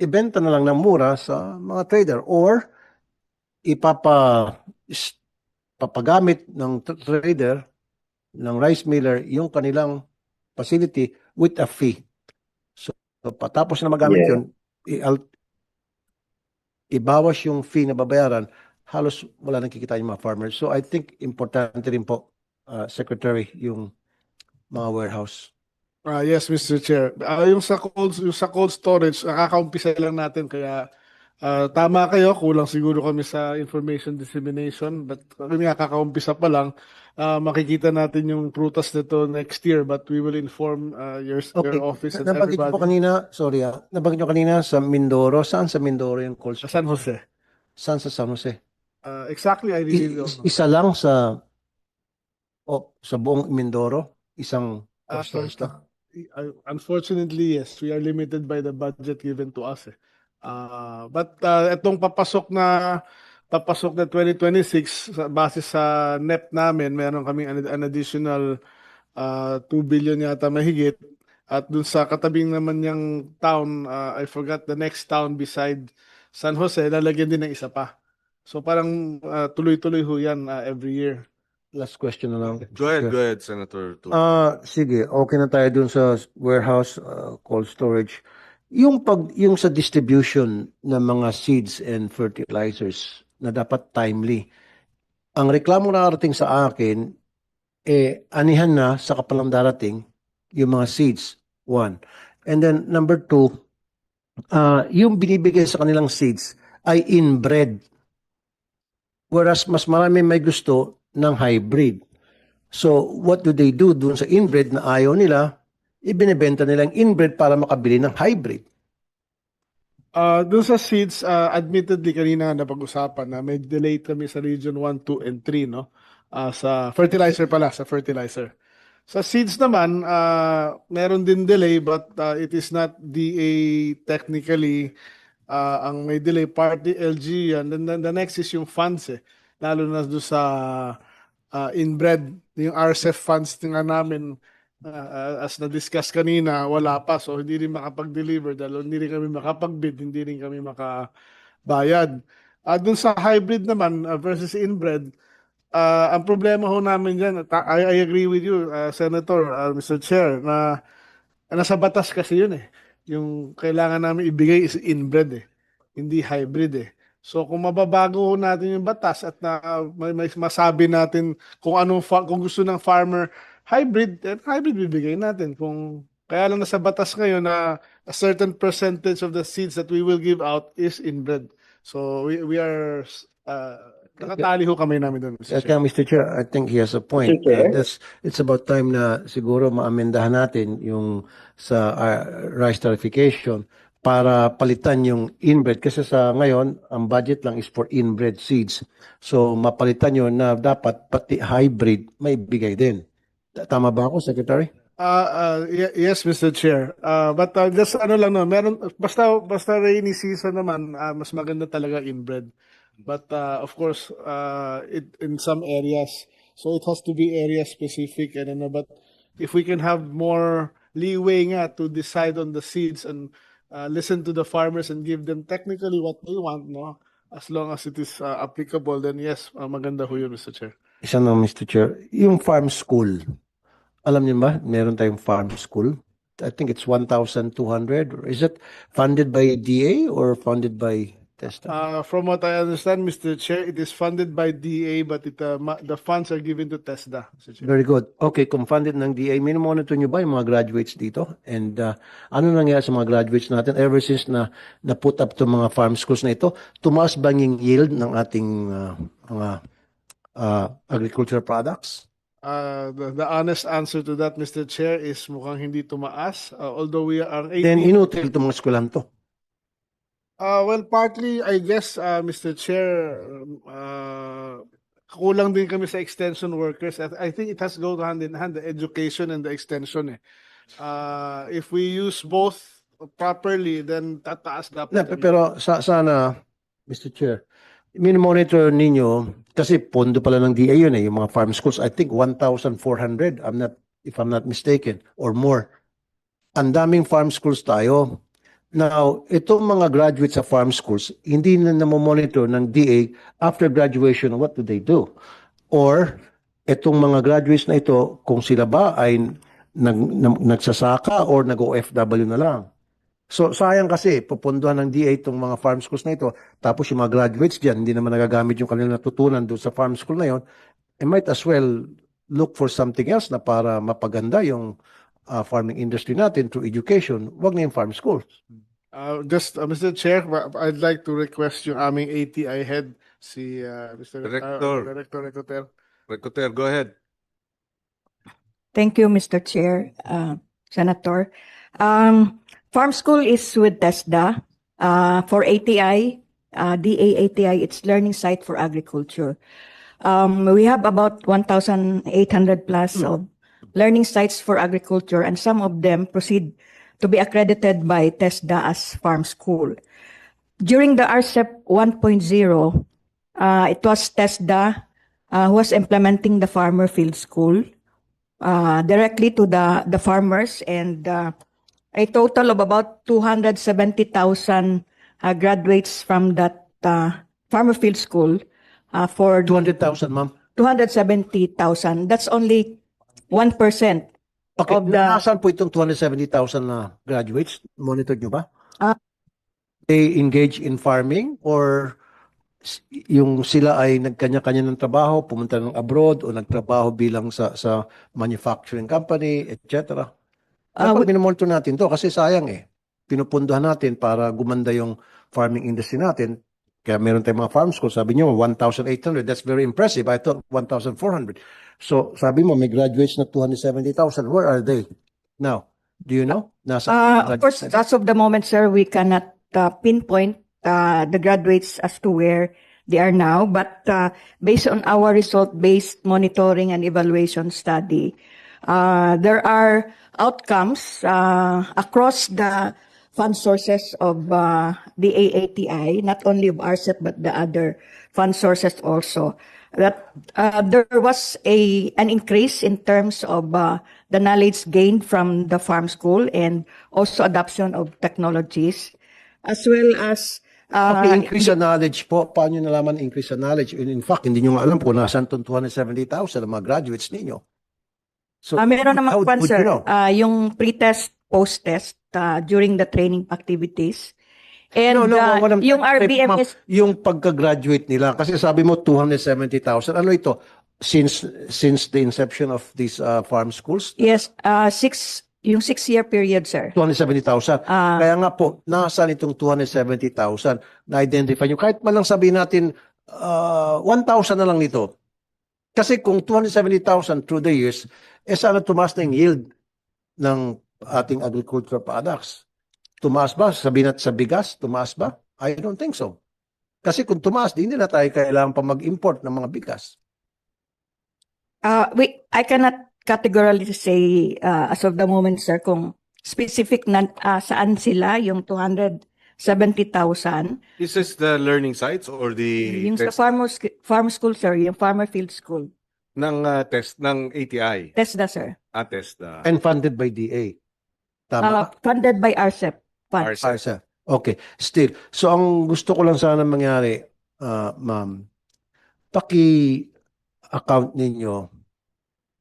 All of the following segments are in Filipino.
ibenta na lang ng mura sa mga trader or ipapa papagamit ng tr- trader ng rice miller yung kanilang facility with a fee. So, patapos na magamit Yeah. yun, i- ibawas yung fee na babayaran, halos wala nang kikita yung mga farmers. So I think importante rin po, uh, Secretary, yung mga warehouse. Ah, yes, Mr. Chair. Ah, yung sa cold yung sa cold storage, nakakaumpisa lang natin kaya ah, tama kayo, kulang siguro kami sa information dissemination but kami nakakaumpisa pa lang. Ah, makikita natin yung prutas nito next year but we will inform ah, your, Okay. your office and Nabanggit everybody. kanina, sorry ah, nabanggit niyo kanina sa Mindoro. Saan sa Mindoro yung cold Sa storage? San Jose. Saan sa San Jose? Ah, exactly, I really don't know. isa lang sa o sa buong Mindoro, isang cold storage lang. Uh, Unfortunately, yes, we are limited by the budget given to us. Eh. Uh, but uh, itong papasok na papasok na 2026 sa base sa NEP namin, meron kaming an, an additional uh, 2 billion yata mahigit. At dun sa katabing naman yung town, uh, I forgot the next town beside San Jose, lalagyan din ng isa pa. So parang uh, tuloy-tuloy ho yan uh, every year. Last question na lang. Go ahead, go ahead, Senator. Tu- Ah, sige, okay na tayo dun sa warehouse, uh, cold storage. Yung pag yung sa distribution ng mga seeds and fertilizers na dapat timely. Ang reklamo na narating sa akin eh anihan na sa kapalang darating yung mga seeds. One. And then number two, ah, yung binibigay sa kanilang seeds ay inbred. Whereas mas marami may gusto ng hybrid. So, what do they do dun sa inbred na ayaw nila? Ibinebenta nilang inbred para makabili ng hybrid. Uh, dun sa seeds, uh, admittedly kanina napag-usapan na may delay kami sa region 1, 2, and 3, no? Uh, sa fertilizer pala, sa fertilizer. Sa seeds naman, uh, meron din delay but uh, it is not DA technically uh, ang may delay, partly LG yan. Then, then the next is yung funds eh. Lalo na doon sa uh, inbred, yung RCEF funds nga namin Uh, as na-discuss kanina, wala pa. So, hindi rin makapag-deliver dahil hindi rin kami makapag-bid, hindi rin kami makabayad. At dun sa hybrid naman uh, versus inbred, uh, ang problema ho namin dyan, ta- I, I agree with you, uh, Senator, uh, Mr. Chair, na nasa batas kasi yun eh. Yung kailangan namin ibigay is inbred eh, hindi hybrid eh. So kung mababago natin yung batas at na, may, may masabi natin kung anong fa- kung gusto ng farmer hybrid, eh, hybrid bibigay natin. Kung kaya lang nasa batas ngayon na a certain percentage of the seeds that we will give out is inbred. So we we are uh, nakatali ho kami namin doon. Mr. Chair. Mr. Chair, I think he has a point. Uh, that's, it's about time na siguro maamendahan natin yung sa uh, rice tarification para palitan yung inbred. Kasi sa ngayon, ang budget lang is for inbred seeds. So mapalitan yun na dapat pati hybrid may bigay din. Tama ba ako, Secretary? Uh, uh, ye- yes, Mr. Chair. Uh, but uh, just ano lang no, meron basta basta rainy season naman, uh, mas maganda talaga inbred. But uh, of course, uh, it in some areas, so it has to be area specific and ano, but if we can have more leeway nga to decide on the seeds and uh, listen to the farmers and give them technically what they want, no? As long as it is uh, applicable, then yes, uh, maganda ho yun, Mr. Chair. Isa na, Mr. Chair. Yung farm school, alam niyo ba, meron tayong farm school. I think it's 1,200. Or Is it funded by DA or funded by? Uh, from what I understand, Mr. Chair, it is funded by DA, but it, uh, ma- the funds are given to TESDA, Mr. Chair. Very good. Okay, kung funded ng DA, minomonitor niyo ba yung mga graduates dito? And uh, ano nangyari sa mga graduates natin ever since na na-put up itong mga farm schools na ito? Tumaas ba yung yield ng ating uh, mga uh, agricultural products? Uh, the, the honest answer to that, Mr. Chair, is mukhang hindi tumaas, uh, although we are Then 18. inutil itong mga eskwelahan to. Uh, well, partly, I guess, uh, Mr. Chair, uh, kulang din kami sa extension workers. I, think it has to go hand in hand, the education and the extension. Eh. Uh, if we use both properly, then tataas dapat. Na, pero sa, sana, Mr. Chair, minomonitor ninyo, kasi pondo pala ng DA yun eh, yung mga farm schools, I think 1,400, I'm not, if I'm not mistaken, or more. Ang daming farm schools tayo. Now, itong mga graduates sa farm schools, hindi na namomonitor ng DA after graduation, what do they do? Or, itong mga graduates na ito, kung sila ba ay nag, nag- nagsasaka or nag-OFW na lang. So, sayang kasi, pupunduhan ng DA itong mga farm schools na ito, tapos yung mga graduates dyan, hindi naman nagagamit yung kanilang natutunan doon sa farm school na yon, I might as well look for something else na para mapaganda yung uh, farming industry natin through education, wag na yung farm schools. Uh, just, uh, Mr. Chair, I'd like to request yung aming ATI head, si uh, Mr. Director. Uh, Director Ecotel. Recuter, go ahead. Thank you, Mr. Chair, uh, Senator. Um, Farm School is with TESDA. Uh, for ATI, uh, DA ATI, it's Learning Site for Agriculture. Um, we have about 1,800 plus of learning sites for agriculture, and some of them proceed to be accredited by TESDA as farm school. During the RCEP 1.0, uh, it was TESDA uh, who was implementing the farmer field school uh, directly to the, the farmers and uh, a total of about 270,000 uh, graduates from that uh, farmer field school uh, for 200,000, ma'am. 270,000. That's only 1%. Okay, Of the- nasaan po itong 270,000 na graduates? Monitor nyo ba? Ah. They engage in farming or yung sila ay nagkanya-kanya ng trabaho, pumunta ng abroad o nagtrabaho bilang sa sa manufacturing company, etc. Uh, Dapat minomonitor natin to kasi sayang eh. Pinupunduhan natin para gumanda yung farming industry natin. Kaya meron tayong mga farm schools. Sabi nyo, 1,800. That's very impressive. I thought 1,400. So, sabi mo, may graduates na 270,000. Where are they now? Do you know? Nasa Uh, of course, as of the moment, sir, we cannot uh, pinpoint uh, the graduates as to where they are now. But uh, based on our result-based monitoring and evaluation study, uh, there are outcomes uh, across the fund sources of uh, the AATI, not only of RCEP, but the other fund sources also. That uh, there was a an increase in terms of uh, the knowledge gained from the farm school and also adoption of technologies, as well as uh, Okay, increase sa knowledge po. Paano nyo nalaman increase sa knowledge? In, in fact, hindi nyo nga alam kung nasaan itong 270,000 ang mga graduates ninyo. So, Ah, meron naman po, would you sir, know? ah, yung pre-test, post-test ah, during the training activities. And no, no, ah, what I'm yung RBMS, yung pagka-graduate nila, kasi sabi mo 270,000. Ano ito? Since since the inception of these uh, farm schools, yes, ah, six, yung six-year period, sir. 270,000. Ah, Kaya nga po, nasaan itong 270,000 na identify nyo? Kahit man lang sabihin natin, uh, 1,000 na lang nito. Kasi kung 270,000 through the years, eh sana tumaas na yung yield ng ating agricultural products. Tumaas ba? Sabihin natin sa bigas, tumaas ba? I don't think so. Kasi kung tumaas, di hindi na tayo kailangan pa mag-import ng mga bigas. ah, we, I cannot categorically say ah, as of the moment, sir, kung specific na ah, saan sila yung 270,000. This is the learning sites or the Yung sa test farmer, sk- farm school, sir, yung farmer field school. ng uh, test ng ATI? TESDA, sir. Ah, test uh, And funded by DA. Tama Ah, funded by RCEP. Ah, sir. Okay. Still. So, ang gusto ko lang sana mangyari, ah, ma'am, paki-account ninyo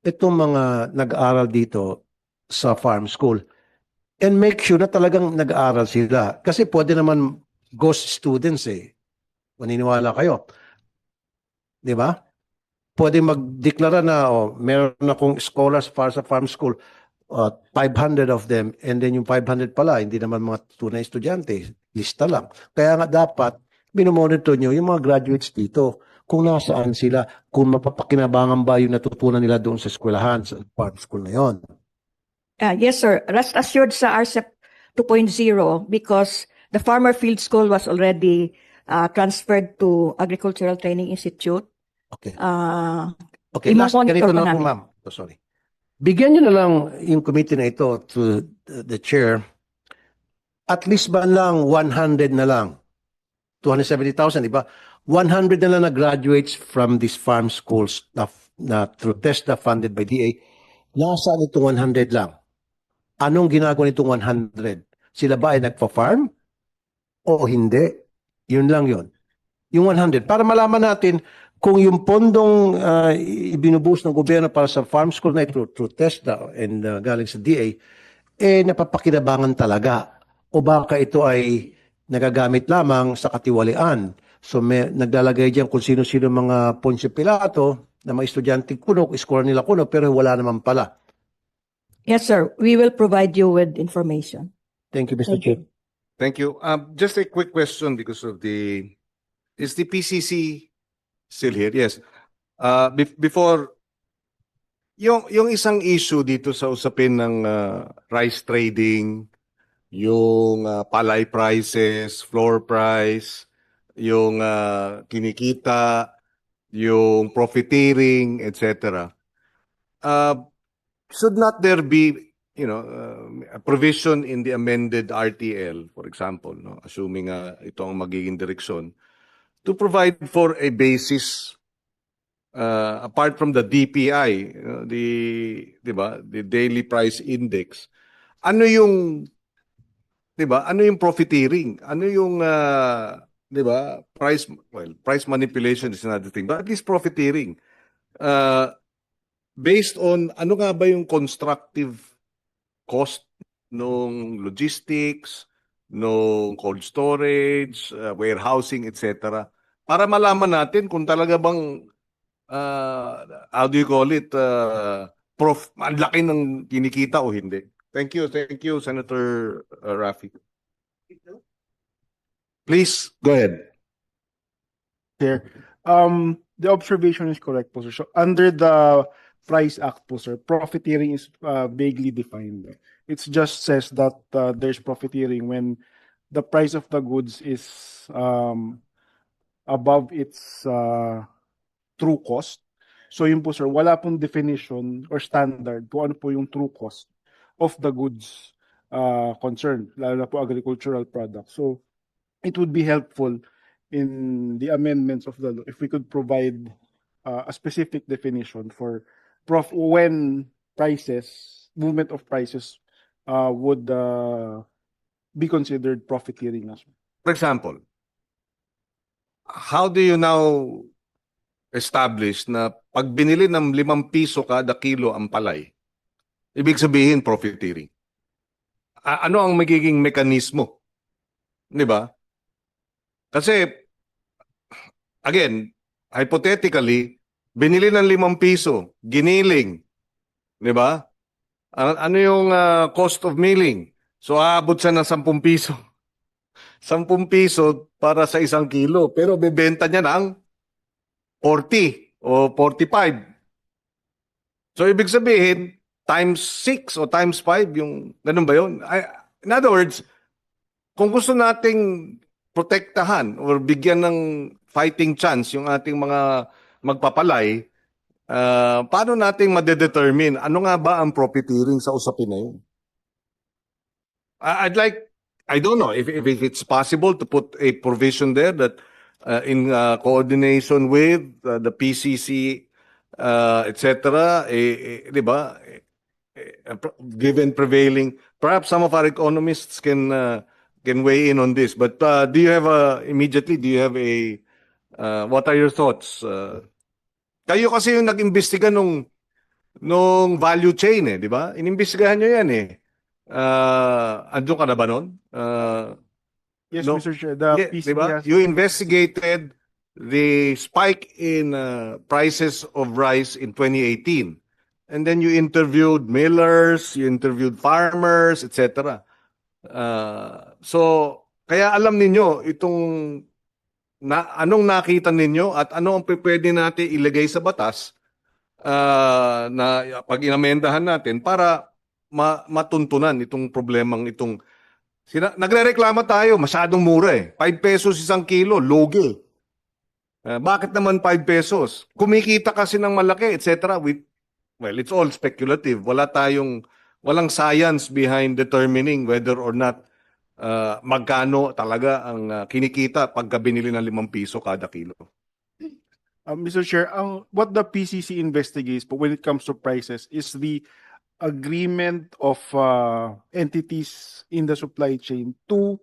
itong mga nag-aaral dito sa farm school and make sure na talagang nag-aaral sila. Kasi pwede naman ghost students eh. Maniniwala kayo. Di ba? Pwede magdeklara na, oh, meron akong scholars para sa farm school uh, 500 of them and then yung 500 pala hindi naman mga tunay estudyante lista lang. Kaya nga dapat minomonitor nyo yung mga graduates dito kung nasaan sila kung mapapakinabangan ba yung natutunan nila doon sa eskwelahan sa farm school na yon. Uh, yes, sir. Rest assured sa RCEP 2.0 because the Farmer Field School was already uh, transferred to Agricultural Training Institute. okay. Uh, okay last ganito na po ma'am. Oh, sorry bigyan nyo na lang yung committee na ito to the, chair at least ba lang 100 na lang 270,000, di ba? 100 na lang na graduates from these farm schools na, na through TESDA funded by DA. Nasaan itong 100 lang? Anong ginagawa nitong 100? Sila ba ay nagpa-farm o hindi? Yun lang yun. Yung 100. Para malaman natin kung yung pondong uh, ibinubuhos ng gobyerno para sa farm school na ito through TESDA and uh, galing sa DA, eh napapakinabangan talaga. O baka ito ay nagagamit lamang sa katiwalian. So may, naglalagay diyan kung sino-sino mga Ponce Pilato na mga estudyante kuno, score nila kuno, pero wala naman pala. Yes, sir. We will provide you with information. Thank you, Mr. Thank Chair. you. Thank you. Um, just a quick question because of the, is the PCC still here? Yes. Uh, bef- before, yung, yung isang issue dito sa usapin ng uh, rice trading, yung uh, palay prices, floor price, yung uh, kinikita, yung profiteering, etc. Uh, should not there be you know, uh, a provision in the amended RTL, for example, no, assuming uh, ito ang magiging direksyon, to provide for a basis uh, apart from the DPI, know, the, di ba, the daily price index. Ano yung, di ba, ano yung profiteering? Ano yung, uh, di ba, price, well, price manipulation is another thing, but at least profiteering. Uh, based on, ano nga ba yung constructive cost nung logistics, nung cold storage, uh, warehousing, etc. Para malaman natin kung talaga bang uh, how do you call it uh, prof ang laki ng kinikita o hindi. Thank you, thank you Senator uh, Rafi. Please go ahead. Chair. Um, the observation is correct po, sir. So, under the Price Act po, sir, profiteering is uh, vaguely defined. It just says that uh, there's profiteering when the price of the goods is um, above its uh, true cost. So yun po, sir, wala pong definition or standard kung ano po yung true cost of the goods uh, concerned, lalo na po agricultural products. So it would be helpful in the amendments of the law if we could provide uh, a specific definition for prof when prices movement of prices uh, would uh, be considered profiteering as well. For example, how do you now establish na pag binili ng limang piso kada kilo ang palay, ibig sabihin profiteering? A- ano ang magiging mekanismo? Di ba? Kasi, again, hypothetically, binili ng limang piso, giniling, di ba? Ano, yung ah, cost of milling? So, aabot siya ng 10 piso. 10 piso para sa isang kilo. Pero bebenta niya ng 40 o 45. So, ibig sabihin, times 6 o times 5 yung, ganun ba yun? I, in other words, kung gusto nating protektahan or bigyan ng fighting chance yung ating mga magpapalay, ah, paano nating madedetermine ano nga ba ang profiteering sa usapin na yun? I'd like, I don't know if, if it's possible to put a provision there that uh, in uh, coordination with uh, the PCC, uh, etc., eh, eh, di ba, eh, eh, given prevailing, perhaps some of our economists can uh, can weigh in on this. But uh, do you have a, immediately, do you have a, uh, what are your thoughts? Uh, kayo kasi yung nag-imbestiga nung, nung value chain eh, di ba? Inimbestigahan nyo yan eh. Uh, andun ka na ba nun? Uh, Yes, No. Mr. Chair, the yeah, PC di ba? has- You investigated the spike in uh, prices of rice in 2018. And then you interviewed millers, you interviewed farmers, etc. Uh, so, kaya alam ninyo itong na, anong nakita ninyo at ano ang pwede natin ilagay sa batas uh, na pag inamendahan natin para ma- matuntunan itong problemang itong Sina- nagrereklamo tayo, masyadong mura eh. 5 pesos isang kilo, logi. Eh, bakit naman 5 pesos? Kumikita kasi ng malaki, etc. With, well, it's all speculative. Wala tayong, walang science behind determining whether or not uh, magkano talaga ang uh, kinikita pagka binili ng 5 piso kada kilo. Uh, Mr. Chair, ang what the PCC investigates but when it comes to prices is the agreement of uh, entities in the supply chain to